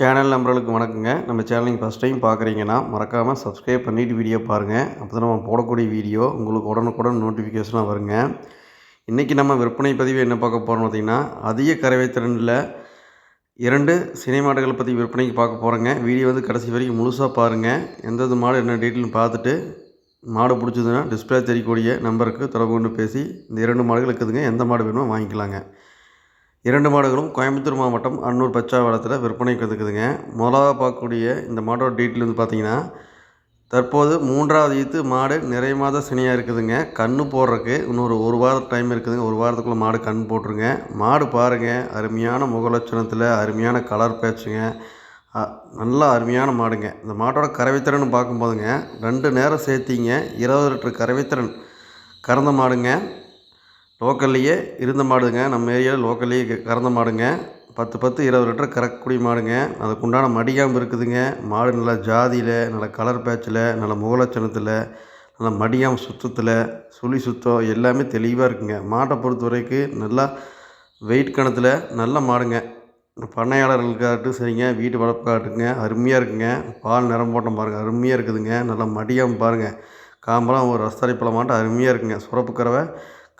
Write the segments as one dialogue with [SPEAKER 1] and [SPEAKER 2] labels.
[SPEAKER 1] Channel நம்பர்களுக்கு வணக்கங்க. நம்ம channelling first time பார்க்குறீங்கன்னா மறக்காமல் சப்ஸ்கிரைப் பண்ணிவிட்டு வீடியோ பாருங்கள் அப்போ தான் நம்ம போடக்கூடிய வீடியோ உங்களுக்கு உடனுக்குடன் நோட்டிஃபிகேஷனாக வருங்க. இன்றைக்கி நம்ம விற்பனை பதிவு என்ன பார்க்க போகிறோம் பார்த்திங்கன்னா அதிக கறவைத்திறனில் இரண்டு சினிமாட்டுகளை பற்றி விற்பனைக்கு பார்க்க போகிறோங்க வீடியோ வந்து கடைசி வரைக்கும் முழுசாக பாருங்கள் எந்தெந்த மாடு என்ன டீட்டெயில்னு பார்த்துட்டு மாடு பிடிச்சதுன்னா டிஸ்பிளே தெரியக்கூடிய நம்பருக்கு தொடர்பு கொண்டு பேசி இந்த இரண்டு மாடுகள் இருக்குதுங்க எந்த மாடு வேணுமோ வாங்கிக்கலாங்க. இரண்டு மாடுகளும் கோயம்புத்தூர் மாவட்டம் அன்னூர் பச்சாவளத்தில் விற்பனைக்கு வந்துக்குதுங்க முதலாக பார்க்கக்கூடிய இந்த மாடோட டீட்டெயில் வந்து பார்த்தீங்கன்னா தற்போது மூன்றாவது ஈத்து மாடு நிறைய மாத சனியாக இருக்குதுங்க. கன்று போடுறதுக்கு இன்னொரு ஒரு வாரம் டைம் இருக்குதுங்க. ஒரு வாரத்துக்குள்ளே மாடு கண் போட்டுருங்க. மாடு பாருங்கள் அருமையான முகலட்சணத்தில் அருமையான கலர் பேச்சுங்க நல்லா அருமையான மாடுங்க. இந்த மாட்டோட கறவைத்திறன் பார்க்கும்போதுங்க ரெண்டு நேரம் சேர்த்திங்க இருபது லிட்டர் கறவைத்திறன் கறந்த மாடுங்க. லோக்கல்லையே இருந்த மாடுங்க. நம்ம ஏரியாவில் லோக்கல்லையே கறந்த மாடுங்க. பத்து பத்து இருபது லிட்டர் கறக்கக்கூடிய மாடுங்க. அதுக்குண்டான மடியாம்பு இருக்குதுங்க. மாடு நல்லா ஜாதியில் நல்ல கலர் பேச்சில் நல்ல முகலட்சணத்தில் நல்ல மடியாம் சுத்தத்தில் சுழி சுத்தம் எல்லாமே தெளிவாக இருக்குங்க. மாட்டை பொறுத்த வரைக்கும் நல்லா வெயிட் கணத்தில் நல்ல மாடுங்க. பண்ணையாளர்களுக்காகட்டும் சரிங்க வீட்டு வளர்ப்புக்காகட்டுங்க அருமையாக இருக்குங்க. பால் நிறம் போட்டம் பாருங்கள் அருமையாக இருக்குதுங்க. நல்லா மடியாமல் பாருங்கள் காம்பெல்லாம் ஒரு ரஸ்தாரி பழமாட்டம் அருமையாக இருக்குங்க. சுரப்பு கறவை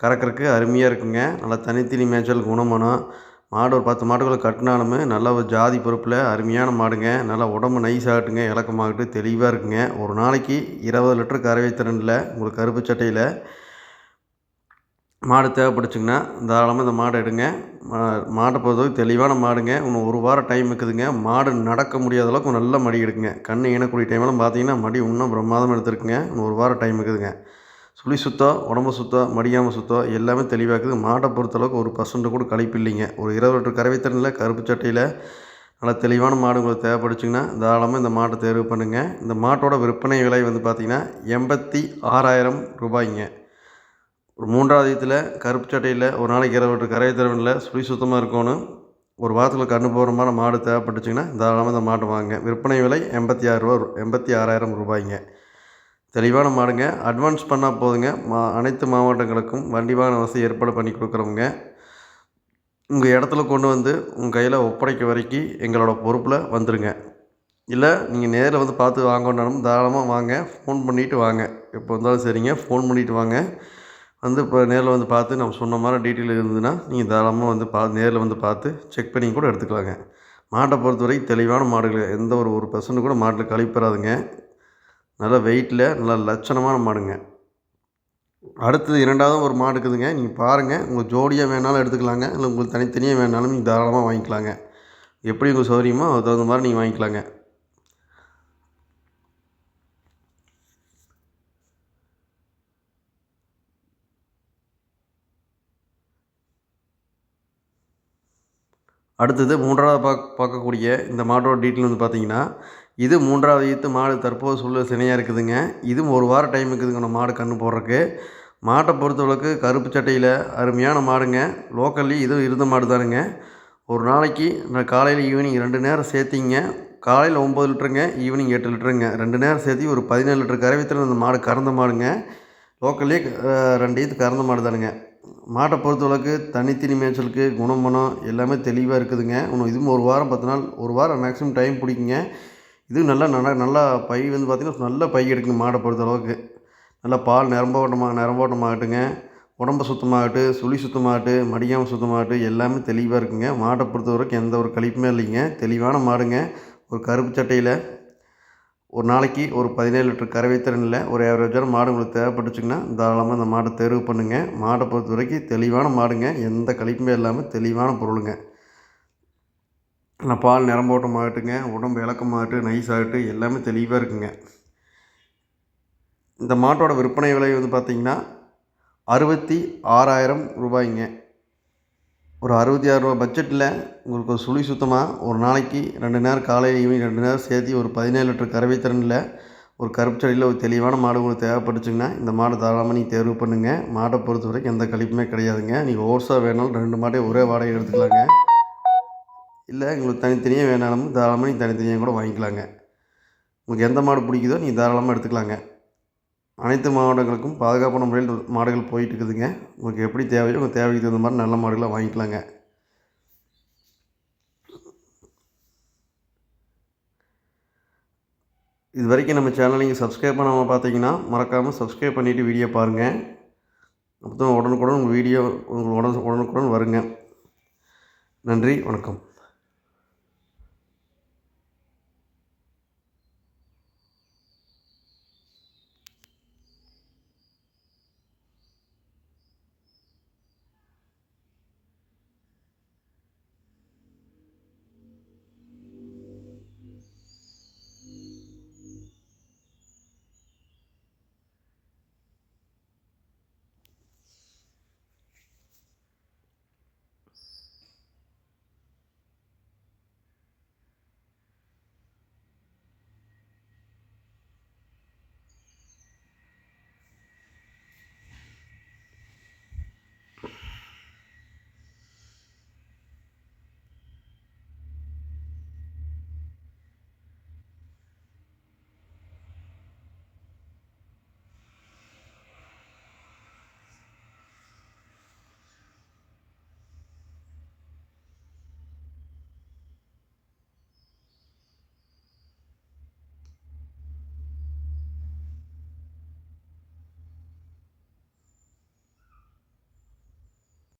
[SPEAKER 1] கறக்கறக்கு அருமையாக இருக்குங்க. நல்லா தனித்தனி மேய்ச்சல் குணமானம். மாடு ஒரு பத்து மாடுகளை கட்டினாலுமே நல்ல ஒரு ஜாதி பொறுப்பில் அருமையான மாடுங்க. நல்லா உடம்பு நைஸ் ஆகட்டுங்க இலக்கமாகட்டு தெளிவாக இருக்குங்க. ஒரு நாளைக்கு இருபது லிட்டர் கறவை திறனில் உங்களுக்கு கருப்பு சட்டையில் மாடு தேவைப்படுச்சுங்கன்னா தாராளமாக இந்த மாடை எடுங்க. மா- மாட்டை பொறுத்தவரைக்கும் தெளிவான மாடுங்க. இன்னும் ஒரு வாரம் டைம் இருக்குதுங்க. மாடு நடக்க முடியாத அளவுக்கு நல்ல மடி எடுக்குங்க. கண் இனக்கூடிய டைமெல்லாம் பார்த்தீங்கன்னா மடி இன்னும் பிரமாதம் எடுத்துருக்குங்க. இன்னும் ஒரு வாரம் டைம் இருக்குதுங்க. சுழி சுத்தம் உடம்பு சுத்தம் மடியாமல் சுத்தம் எல்லாமே தெளிவாக்குது. மாட்டை பொறுத்தளவுக்கு ஒரு பர்சன்ட் கூட கழிப்பு இல்லைங்க. ஒரு இருபது லிட்டர் கறவைத்திறனில் கருப்பு சட்டையில் நல்லா தெளிவான மாடு உங்களுக்கு தேவைப்படுச்சுங்கன்னா தாராளமாக இந்த மாட்டை தேர்வு பண்ணுங்கள் இந்த மாட்டோட விற்பனை விலை வந்து பார்த்திங்கன்னா எண்பத்தி ஆறாயிரம் ரூபாய்ங்க. ஒரு மூன்றாவது இதில் கருப்பு சட்டையில் ஒரு நாளைக்கு இருபது லிட்டர் கறவை திறனில் சுழி சுத்தமாக இருக்கணும். ஒரு வாரத்தில் கண்ணு போகிற மாதிரி மாடு தேவைப்பட்டுச்சுங்கன்னா தாராளமாக இந்த மாட்டை வாங்க. விற்பனை விலை எண்பத்தி ஆறு ரூபா எண்பத்தி ஆறாயிரம் ரூபாய்ங்க. தெளிவான மாடுங்க. அட்வான்ஸ் பண்ணால் போதுங்க. மா அனைத்து மாவட்டங்களுக்கும் வண்டி வாகன வசதி ஏற்பாடு பண்ணி கொடுக்குறவங்க உங்கள் இடத்துல கொண்டு வந்து உங்கள் கையில் ஒப்படைக்க வரைக்கும் எங்களோட பொறுப்பில் வந்துடுங்க இல்லை நீங்கள் நேரில் வந்து பார்த்து வாங்கணுன்னாலும் தாராளமாக வாங்க. ஃபோன் பண்ணிவிட்டு வாங்க. எப்போ வந்தாலும் சரிங்க. ஃபோன் பண்ணிவிட்டு வாங்க. வந்து இப்போ நேரில் வந்து பார்த்து நம்ம சொன்ன மாதிரி டீட்டெயில் இருந்ததுன்னா நீங்கள் தாராளமாக வந்து பா நேரில் வந்து பார்த்து செக் பண்ணி கூட எடுத்துக்கலாங்க. மாட்டை பொறுத்தவரைக்கும் தெளிவான மாடுகள் எந்த ஒரு ஒரு பர்சன்ட் கூட மாட்டில் கழிப்பறாதுங்க. நல்ல வெயிட்டில் நல்ல லட்சணமான மாடுங்க. அடுத்தது இரண்டாவது ஒரு மாடு இருக்குதுங்க. நீங்கள் பாருங்கள் உங்கள் ஜோடியாக வேணாலும் எடுத்துக்கலாங்க. இல்லை உங்களுக்கு தனித்தனியாக வேணாலும் நீங்கள் தாராளமாக வாங்கிக்கலாங்க. எப்படி உங்களுக்கு சௌகரியமோ அதுக்கு தகுந்த மாதிரி நீங்கள் வாங்கிக்கலாங்க. அடுத்தது மூன்றாவது பார்க்க பார்க்கக்கூடிய இந்த மாட்டோட டீட்டெயில் வந்து பார்த்தீங்கன்னா இது மூன்றாவது ஈத்து மாடு தற்போது சூழல் சினையாக இருக்குதுங்க. இதுவும் ஒரு வாரம் டைம் இருக்குதுங்க நம்ம மாடு கன்று போடுறதுக்கு. மாட்டை பொறுத்தளவுக்கு கருப்பு சட்டையில் அருமையான மாடுங்க. லோக்கல்லி இதுவும் இருந்த மாடு தானுங்க. ஒரு நாளைக்கு நான் காலையில் ஈவினிங் ரெண்டு நேரம் சேர்த்திங்க. காலையில் ஒம்பது லிட்டருங்க ஈவினிங் எட்டு லிட்டருங்க. ரெண்டு நேரம் சேர்த்தி ஒரு பதினேழு லிட்டர் கறவைத்திறன் அந்த மாடு கறந்த மாடுங்க. லோக்கல்லே ரெண்டு ஈத்து கறந்த மாடு தானுங்க. மாட்டை பொறுத்தளவுக்கு தனித்தனி மேய்ச்சலுக்கு குணமனம் எல்லாமே தெளிவாக இருக்குதுங்க. இன்னும் இதுவும் ஒரு வாரம் பத்து நாள் ஒரு வாரம் மேக்ஸிமம் டைம் பிடிக்குங்க. இதுவும் நல்லா நல்லா நல்லா பை வந்து பார்த்திங்கன்னா நல்ல பை எடுக்குங்க மாடை பொறுத்தளவுக்கு. நல்லா பால் நிரம்போட்டமாக நிரம்போட்டமாகட்டுங்க உடம்பு சுத்தமாகட்டு சுழி சுத்தமாகட்டு மடியாமல் சுத்தமாகட்டு எல்லாமே தெளிவாக இருக்குங்க. மாட்டை பொறுத்த வரைக்கும் எந்த ஒரு கழிப்புமே இல்லைங்க. தெளிவான மாடுங்க. ஒரு கருப்பு சட்டையில் ஒரு நாளைக்கு ஒரு பதினேழு லிட்டர் கறவைத்திறனில் ஒரு ஆவரேஜான மாடு உங்களுக்கு தேவைப்பட்டுச்சுங்கன்னா தாராளமாக இந்த மாட்டை தேர்வு பண்ணுங்கள் மாட்டை பொறுத்த வரைக்கும் தெளிவான மாடுங்க. எந்த கழிப்புமே இல்லாமல் தெளிவான பொருளுங்க. நான் பால் நிரம்போட்டமாகட்டுங்க உடம்பு இலக்கமாகட்டு நைஸ் ஆகட்டு எல்லாமே தெளிவாக இருக்குங்க. இந்த மாட்டோட விற்பனை விலை வந்து பார்த்திங்கன்னா அறுபத்தி ஆறாயிரம் ரூபாய்ங்க. ஒரு அறுபத்தி ஆறுரூவா பட்ஜெட்டில் உங்களுக்கு ஒரு சுழி சுத்தமாக ஒரு நாளைக்கு ரெண்டு நேரம் காலையில் ஈவினிங் ரெண்டு நேரம் சேர்த்து ஒரு பதினேழு லிட்டர் கறவை திறனில் ஒரு கருப்பு செடியில் ஒரு தெளிவான மாடு உங்களுக்கு தேவைப்பட்டுச்சுங்கன்னா இந்த மாடை தாராளமாக நீங்கள் தேர்வு பண்ணுங்கள் மாடை பொறுத்த வரைக்கும் எந்த கழிப்புமே கிடையாதுங்க. நீங்கள் ஓர்ஸாக வேணாலும் ரெண்டு மாட்டையும் ஒரே வாடகை எடுத்துக்கலாங்க. இல்லை உங்களுக்கு தனித்தனியாக வேணாலும் தாராளமாக நீங்கள் தனித்தனியாக கூட வாங்கிக்கலாங்க. உங்களுக்கு எந்த மாடு பிடிக்குதோ நீங்கள் தாராளமாக எடுத்துக்கலாங்க. அனைத்து மாவட்டங்களுக்கும் பாதுகாப்பான முறையில் மாடுகள் போயிட்டு இருக்குதுங்க உங்களுக்கு எப்படி தேவையோ உங்கள் தேவைக்கு தகுந்த மாதிரி நல்ல மாடுகளாக வாங்கிக்கலாங்க. இது வரைக்கும் நம்ம சேனல் நீங்கள் சப்ஸ்கிரைப் பண்ணாமல் பார்த்தீங்கன்னா மறக்காமல் சப்ஸ்கிரைப் பண்ணிவிட்டு வீடியோ பாருங்கள் அப்போ உடனுக்குடன் உங்கள் வீடியோ உங்களுக்கு உடனு உடனுக்குடன் வருங்க. நன்றி வணக்கம்.